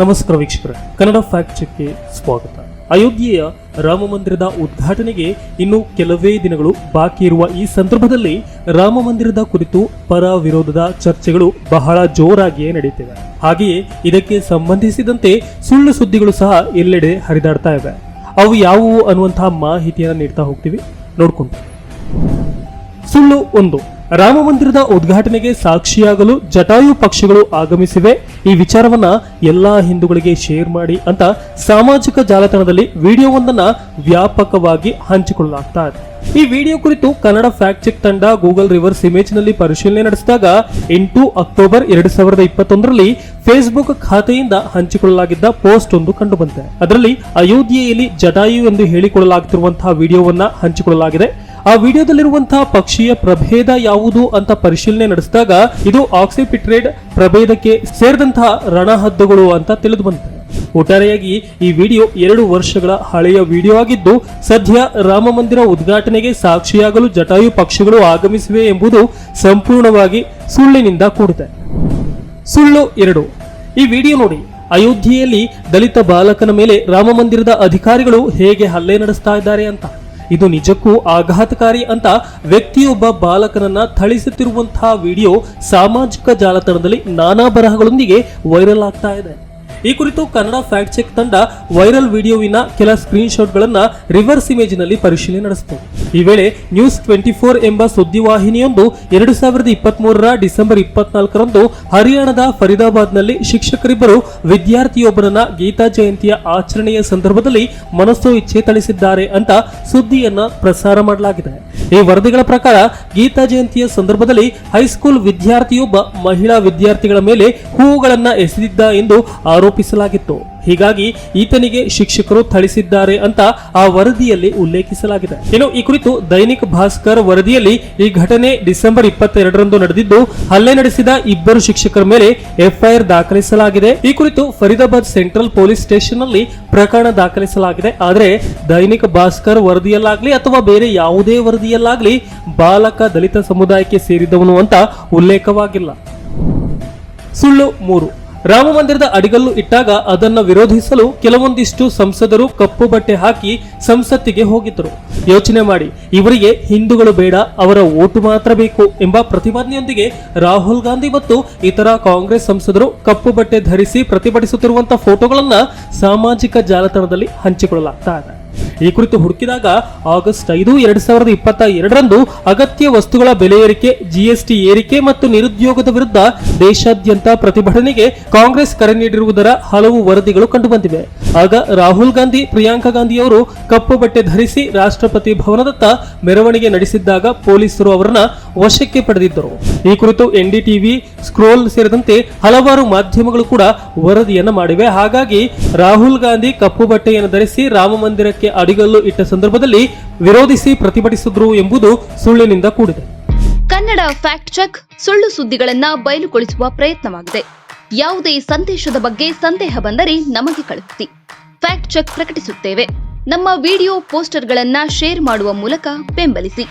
ನಮಸ್ಕಾರ ವೀಕ್ಷಕರೇ, ಕನ್ನಡ ಫ್ಯಾಕ್ಟ್ ಚೆಕ್ಗೆ ಸ್ವಾಗತ. ಅಯೋಧ್ಯೆಯ ರಾಮ ಮಂದಿರದ ಉದ್ಘಾಟನೆಗೆ ಇನ್ನು ಕೆಲವೇ ದಿನಗಳು ಬಾಕಿ ಇರುವ ಈ ಸಂದರ್ಭದಲ್ಲಿ ರಾಮ ಮಂದಿರದ ಕುರಿತು ಪರ ವಿರೋಧದ ಚರ್ಚೆಗಳು ಬಹಳ ಜೋರಾಗಿಯೇ ನಡೆಯುತ್ತಿವೆ ಹಾಗೆಯೇ ಇದಕ್ಕೆ ಸಂಬಂಧಿಸಿದಂತೆ ಸುಳ್ಳು ಸುದ್ದಿಗಳು ಸಹ ಎಲ್ಲೆಡೆ ಹರಿದಾಡ್ತಾ ಇವೆ. ಅವು ಯಾವುವು ಅನ್ನುವಂತಹ ಮಾಹಿತಿಯನ್ನು ನೀಡ್ತಾ ಹೋಗ್ತೀವಿ. ನೋಡ್ಕೊಂಡು ಸುಳ್ಳು ಒಂದು. ರಾಮ ಮಂದಿರದ ಉದ್ಘಾಟನೆಗೆ ಸಾಕ್ಷಿಯಾಗಲು ಜಟಾಯು ಪಕ್ಷಗಳು ಆಗಮಿಸಿವೆ. ಈ ವಿಚಾರವನ್ನ ಎಲ್ಲಾ ಹಿಂದೂಗಳಿಗೆ ಶೇರ್ ಮಾಡಿ ಅಂತ ಸಾಮಾಜಿಕ ಜಾಲತಾಣದಲ್ಲಿ ವಿಡಿಯೋವೊಂದನ್ನ ವ್ಯಾಪಕವಾಗಿ ಹಂಚಿಕೊಳ್ಳಲಾಗ್ತಾ ಇದೆ. ಈ ವಿಡಿಯೋ ಕುರಿತು ಕನ್ನಡ ಫ್ಯಾಕ್ಟ್ ಚೆಕ್ ತಂಡ ಗೂಗಲ್ ರಿವರ್ಸ್ ಇಮೇಜ್ನಲ್ಲಿ ಪರಿಶೀಲನೆ ನಡೆಸಿದಾಗ ಎಂಟು ಅಕ್ಟೋಬರ್ ಎರಡ್ ಸಾವಿರದ ಇಪ್ಪತ್ತೊಂದರಲ್ಲಿ ಫೇಸ್ಬುಕ್ ಖಾತೆಯಿಂದ ಹಂಚಿಕೊಳ್ಳಲಾಗಿದ್ದ ಪೋಸ್ಟ್ ಒಂದು ಕಂಡುಬಂದಿದೆ. ಅದರಲ್ಲಿ ಅಯೋಧ್ಯೆಯಲ್ಲಿ ಜಟಾಯು ಎಂದು ಹೇಳಿಕೊಳ್ಳಲಾಗುತ್ತಿರುವಂತಹ ವಿಡಿಯೋವನ್ನ ಹಂಚಿಕೊಳ್ಳಲಾಗಿದೆ. ಆ ವಿಡಿಯೋದಲ್ಲಿರುವಂತಹ ಪಕ್ಷಿಯ ಪ್ರಭೇದ ಯಾವುದು ಅಂತ ಪರಿಶೀಲನೆ ನಡೆಸಿದಾಗ ಇದು ಆಕ್ಸಿಪಿಟ್ರೇಡ್ ಪ್ರಭೇದಕ್ಕೆ ಸೇರಿದಂತಹ ರಣಹದ್ದುಗಳು ಅಂತ ತಿಳಿದು ಬಂತು. ಒಟ್ಟಾರೆಯಾಗಿ ಈ ವಿಡಿಯೋ ಎರಡು ವರ್ಷಗಳ ಹಳೆಯ ವಿಡಿಯೋ ಆಗಿದ್ದು, ಸದ್ಯ ರಾಮ ಮಂದಿರ ಉದ್ಘಾಟನೆಗೆ ಸಾಕ್ಷಿಯಾಗಲು ಜಟಾಯು ಪಕ್ಷಿಗಳು ಆಗಮಿಸಿವೆ ಎಂಬುದು ಸಂಪೂರ್ಣವಾಗಿ ಸುಳ್ಳಿನಿಂದ ಕೂಡಿದೆ. ಸುಳ್ಳು ಎರಡು. ಈ ವಿಡಿಯೋ ನೋಡಿ, ಅಯೋಧ್ಯೆಯಲ್ಲಿ ದಲಿತ ಬಾಲಕನ ಮೇಲೆ ರಾಮ ಮಂದಿರದ ಅಧಿಕಾರಿಗಳು ಹೇಗೆ ಹಲ್ಲೆ ನಡೆಸ್ತಾ ಇದ್ದಾರೆ ಅಂತ. ಇದು ನಿಜಕ್ಕೂ ಆಘಾತಕಾರಿ ಅಂತ ವ್ಯಕ್ತಿಯೊಬ್ಬ ಬಾಲಕನನ್ನ ಥಳಿಸುತ್ತಿರುವಂತಹ ವಿಡಿಯೋ ಸಾಮಾಜಿಕ ಜಾಲತಾಣದಲ್ಲಿ ನಾನಾ ಬರಹಗಳೊಂದಿಗೆ ವೈರಲ್ ಆಗ್ತಾ ಇದೆ. ಈ ಕುರಿತು ಕನ್ನಡ ಫ್ಯಾಕ್ಟ್ ಚೆಕ್ ತಂಡ ವೈರಲ್ ವಿಡಿಯೋವಿನ ಕೆಲ ಸ್ಕ್ರೀನ್ಶಾಟ್ಗಳನ್ನು ರಿವರ್ಸ್ ಇಮೇಜ್ನಲ್ಲಿ ಪರಿಶೀಲನೆ ನಡೆಸಿತು. ಈ ವೇಳೆ ನ್ಯೂಸ್ ಟ್ವೆಂಟಿ ಫೋರ್ ಎಂಬ ಸುದ್ದಿವಾಹಿನಿಯೊಂದು ಎರಡು ಸಾವಿರದ ಇಪ್ಪತ್ತ್ ಮೂರರ ಡಿಸೆಂಬರ್ ಇಪ್ಪತ್ನಾಲ್ಕರಂದು ಹರಿಯಾಣದ ಫರೀದಾಬಾದ್ನಲ್ಲಿ ಶಿಕ್ಷಕರಿಬ್ಬರು ವಿದ್ಯಾರ್ಥಿಯೊಬ್ಬರನ್ನ ಗೀತಾ ಜಯಂತಿಯ ಆಚರಣೆಯ ಸಂದರ್ಭದಲ್ಲಿ ಮನಸ್ಸು ಇಚ್ಛೆ ಥಳಿಸಿದ್ದಾರೆ ಅಂತ ಸುದ್ದಿಯನ್ನ ಪ್ರಸಾರ ಮಾಡಲಾಗಿದೆ. ಈ ವರದಿಗಳ ಪ್ರಕಾರ ಗೀತಾ ಜಯಂತಿಯ ಸಂದರ್ಭದಲ್ಲಿ ಹೈಸ್ಕೂಲ್ ವಿದ್ಯಾರ್ಥಿಯೊಬ್ಬ ಮಹಿಳಾ ವಿದ್ಯಾರ್ಥಿಗಳ ಮೇಲೆ ಹೂವುಗಳನ್ನು ಎಸೆದಿದ್ದ ಎಂದು ಆರೋಪಿಸಲಾಗಿತ್ತು. ಹೀಗಾಗಿ ಈತನಿಗೆ ಶಿಕ್ಷಕರು ಥಳಿಸಿದ್ದಾರೆ ಅಂತ ಆ ವರದಿಯಲ್ಲಿ ಉಲ್ಲೇಖಿಸಲಾಗಿದೆ. ಇನ್ನು ಈ ಕುರಿತು ದೈನಿಕ್ ಭಾಸ್ಕರ್ ವರದಿಯಲ್ಲಿ ಈ ಘಟನೆ ಡಿಸೆಂಬರ್ ಇಪ್ಪತ್ತೆರಡರಂದು ನಡೆದಿದ್ದು ಹಲ್ಲೆ ನಡೆಸಿದ ಇಬ್ಬರು ಶಿಕ್ಷಕರ ಮೇಲೆ ಎಫ್ಐಆರ್ ದಾಖಲಿಸಲಾಗಿದೆ. ಈ ಕುರಿತು ಫರೀದಾಬಾದ್ ಸೆಂಟ್ರಲ್ ಪೊಲೀಸ್ ಸ್ಟೇಷನ್ನಲ್ಲಿ ಪ್ರಕರಣ ದಾಖಲಿಸಲಾಗಿದೆ. ಆದರೆ ದೈನಿಕ್ ಭಾಸ್ಕರ್ ವರದಿಯಲ್ಲಾಗ್ಲಿ ಅಥವಾ ಬೇರೆ ಯಾವುದೇ ವರದಿಯಲ್ಲಾಗ್ಲಿ ಬಾಲಕ ದಲಿತ ಸಮುದಾಯಕ್ಕೆ ಸೇರಿದವನು ಅಂತ ಉಲ್ಲೇಖವಾಗಿಲ್ಲ. ಸುಳ್ಳು ಮೂರು. ರಾಮ ಮಂದಿರದ ಅಡಿಗಲ್ಲು ಇಟ್ಟಾಗ ಅದನ್ನು ವಿರೋಧಿಸಲು ಕೆಲವೊಂದಿಷ್ಟು ಸಂಸದರು ಕಪ್ಪು ಬಟ್ಟೆ ಹಾಕಿ ಸಂಸತ್ತಿಗೆ ಹೋಗಿದ್ದರು. ಯೋಚನೆ ಮಾಡಿ, ಇವರಿಗೆ ಹಿಂದೂಗಳು ಬೇಡ, ಅವರ ಓಟು ಮಾತ್ರ ಬೇಕು ಎಂಬ ಪ್ರತಿಪಾದನೆಯೊಂದಿಗೆ ರಾಹುಲ್ ಗಾಂಧಿ ಮತ್ತು ಇತರ ಕಾಂಗ್ರೆಸ್ ಸಂಸದರು ಕಪ್ಪು ಬಟ್ಟೆ ಧರಿಸಿ ಪ್ರತಿಭಟಿಸುತ್ತಿರುವಂತಹ ಫೋಟೋಗಳನ್ನ ಸಾಮಾಜಿಕ ಜಾಲತಾಣದಲ್ಲಿ ಹಂಚಿಕೊಳ್ಳಲಾಗ್ತಾ ಇದೆ. ಈ ಕುರಿತು ಹುಡುಕಿದಾಗ ಆಗಸ್ಟ್ ಐದು, ಎರಡ್ ಸಾವಿರದ ಇಪ್ಪತ್ತ ಎರಡರಂದು ಅಗತ್ಯ ವಸ್ತುಗಳ ಬೆಲೆ ಏರಿಕೆ ಜಿಎಸ್ಟಿ ಏರಿಕೆ ಮತ್ತು ನಿರುದ್ಯೋಗದ ವಿರುದ್ಧ ದೇಶಾದ್ಯಂತ ಪ್ರತಿಭಟನೆಗೆ ಕಾಂಗ್ರೆಸ್ ಕರೆ ನೀಡಿರುವುದರ ಹಲವು ವರದಿಗಳು ಕಂಡುಬಂದಿವೆ. ಆಗ ರಾಹುಲ್ ಗಾಂಧಿ, ಪ್ರಿಯಾಂಕಾ ಗಾಂಧಿಯವರು ಕಪ್ಪು ಬಟ್ಟೆ ಧರಿಸಿ ರಾಷ್ಟ್ರಪತಿ ಭವನದತ್ತ ಮೆರವಣಿಗೆ ನಡೆಸಿದ್ದಾಗ ಪೊಲೀಸರು ಅವರನ್ನ ವಶಕ್ಕೆ ಪಡೆದಿದ್ದರು. ಈ ಕುರಿತು ಎನ್ಡಿಟಿವಿ ಸ್ಕ್ರೋಲ್ ಸೇರಿದಂತೆ ಹಲವಾರು ಮಾಧ್ಯಮಗಳು ಕೂಡ ವರದಿಯನ್ನು ಮಾಡಿವೆ. ಹಾಗಾಗಿ ರಾಹುಲ್ ಗಾಂಧಿ ಕಪ್ಪು ಬಟ್ಟೆಯನ್ನು ಧರಿಸಿ ರಾಮ ಮಂದಿರಕ್ಕೆ ಅಡಿಗಲ್ಲು ಇಟ್ಟ ಸಂದರ್ಭದಲ್ಲಿ ವಿರೋಧಿಸಿ ಪ್ರತಿಭಟಿಸಿದ್ರು ಎಂಬುದು ಸುಳ್ಳಿನಿಂದ ಕೂಡಿದೆ. ಕನ್ನಡ ಫ್ಯಾಕ್ಟ್ ಚೆಕ್ ಸುಳ್ಳು ಸುದ್ದಿಗಳನ್ನ ಬಯಲುಗೊಳಿಸುವ ಪ್ರಯತ್ನವಾಗಿದೆ. ಯಾವುದೇ ಸಂದೇಶದ ಬಗ್ಗೆ ಸಂದೇಹ ಬಂದರೆ ನಮಗೆ ಕಳುಹಿಸಿ. ಫ್ಯಾಕ್ಟ್ ಚೆಕ್ ಪ್ರಕಟಿಸುತ್ತೇವೆ. ನಮ್ಮ ವಿಡಿಯೋ ಪೋಸ್ಟರ್ಗಳನ್ನ ಶೇರ್ ಮಾಡುವ ಮೂಲಕ ಬೆಂಬಲಿಸಿ.